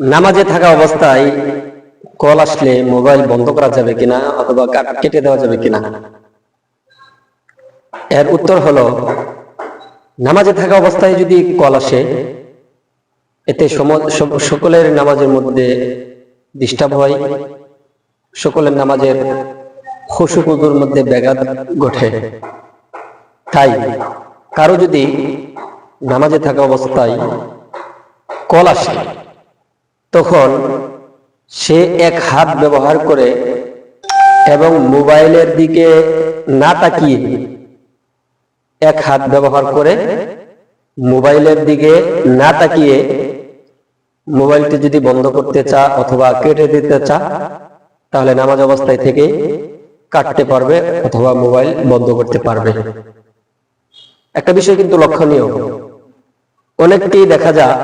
নামাজে থাকা অবস্থায় কল আসলে মোবাইল বন্ধ করা যাবে কিনা অথবা কাট- দেওয়া যাবে কিনা? এর উত্তর হলো, নামাজে থাকা অবস্থায় যদি কল আসে, এতে সকলের নামাজের মধ্যে ডিস্টার্ব হয়, সকলের নামাজের খুশুকুজুর মধ্যে ব্যাঘাত ঘটে। তাই কারও যদি নামাজে থাকা অবস্থায় কল আসে তখন সে এক হাত ব্যবহার করে এবং মোবাইলের দিকে না তাকিয়ে এক হাত ব্যবহার করে মোবাইলের দিকে না তাকিয়ে মোবাইলটি যদি বন্ধ করতে চা অথবা কেটে দিতে চা, তাহলে নামাজ অবস্থায় থেকে কাটতে পারবে অথবা মোবাইল বন্ধ করতে পারবে। একটা বিষয় কিন্তু লক্ষণীয়। অনেককেই দেখা যায়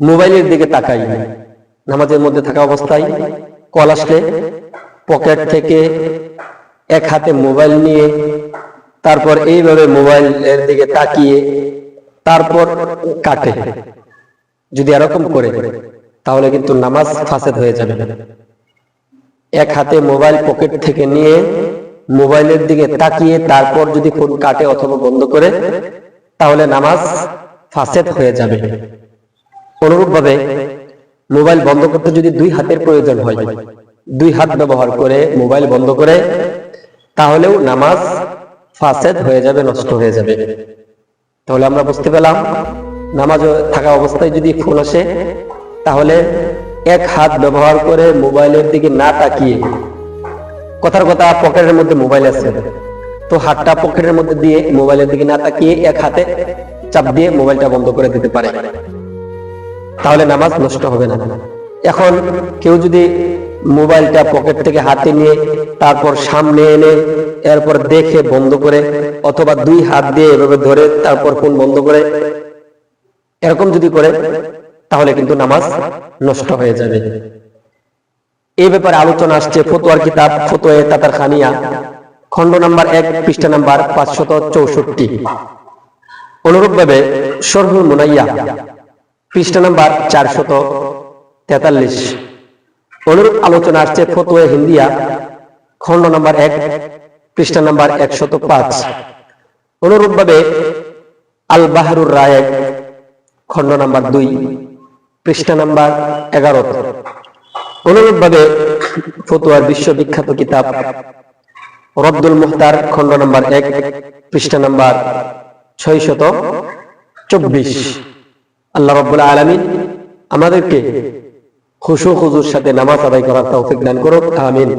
মোবাইলের দিকে তাকাই। নামাজের মধ্যে থাকা অবস্থায় কল আসলে পকেট থেকে এক হাতে মোবাইল নিয়ে তারপর এইভাবে মোবাইলের দিকে তাকিয়ে তারপর কাটে। যদি এরকম করে, তাহলে কিন্তু নামাজ ফাসেদ হয়ে যাবে। এক হাতে মোবাইল পকেট থেকে নিয়ে মোবাইলের দিকে তাকিয়ে তারপর যদি ফোন কাটে অথবা বন্ধ করে, তাহলে নামাজ ফাসেদ হয়ে যাবে। অনুরূপভাবে মোবাইল বন্ধ করতে যদি দুই হাতের প্রয়োজন হয়, দুই হাত ব্যবহার করে মোবাইল বন্ধ করে, তাহলেও নামাজ ফাসেদ হয়ে যাবে, নষ্ট হয়ে যাবে। তাহলে আমরা বুঝতে পেলাম, নামাজ থাকা অবস্থায় যদি ফোন আসে, তাহলে এক হাত ব্যবহার করে মোবাইলের দিকে না তাকিয়ে, কথার কথা পকেটের মধ্যে মোবাইল আছে, তো হাতটা পকেটের মধ্যে দিয়ে মোবাইলের দিকে না তাকিয়ে এক হাতে চাপ দিয়ে মোবাইলটা বন্ধ করে দিতে পারে। তাহলে নামাজ নষ্ট হবে না। এখন কেউ যদি মোবাইলটা পকেট থেকে হাতে নিয়ে তারপর সামনে এনে এরপর দেখে বন্ধ করে অথবা দুই হাত দিয়ে এভাবে ধরে তারপর ফোন বন্ধ করে এরকম যদি করে, তাহলে কিন্তু নামাজ নষ্ট হয়ে যাবে। এই ব্যাপারে আলোচনা আসছে ফতোয়ার কিতাব ফতোয়ে তাতার খানিয়া খণ্ড নাম্বার এক, পৃষ্ঠা নাম্বার পাঁচশত চৌষট্টি। অনুরূপভাবে সরহুল মুনাইয়া পৃষ্ঠা নাম্বার চারশত তেতাল্লিশ। অনুরূপ আলোচনা আসছে ফতোয়ে হিন্দিয়া, খণ্ড নাম্বার এক, পৃষ্ঠা নাম্বার একশত পাঁচ। অনুরূপ অনুরূপভাবে আল বাহারুর রায়েক খণ্ড নাম্বার দুই, পৃষ্ঠা নাম্বার এগারো অনুরূপভাবে ফতুয়ার বিশ্ববিখ্যাত কিতাব রব্দুল মুখতার, খণ্ড নাম্বার এক, পৃষ্ঠা নাম্বার ছয় শত চব্বিশ। আল্লাহ রব আলমিন আমাদেরকে খুশু খুজুর সাথে নামাজ আদায় করার তৌফিক দান করুক আমিন।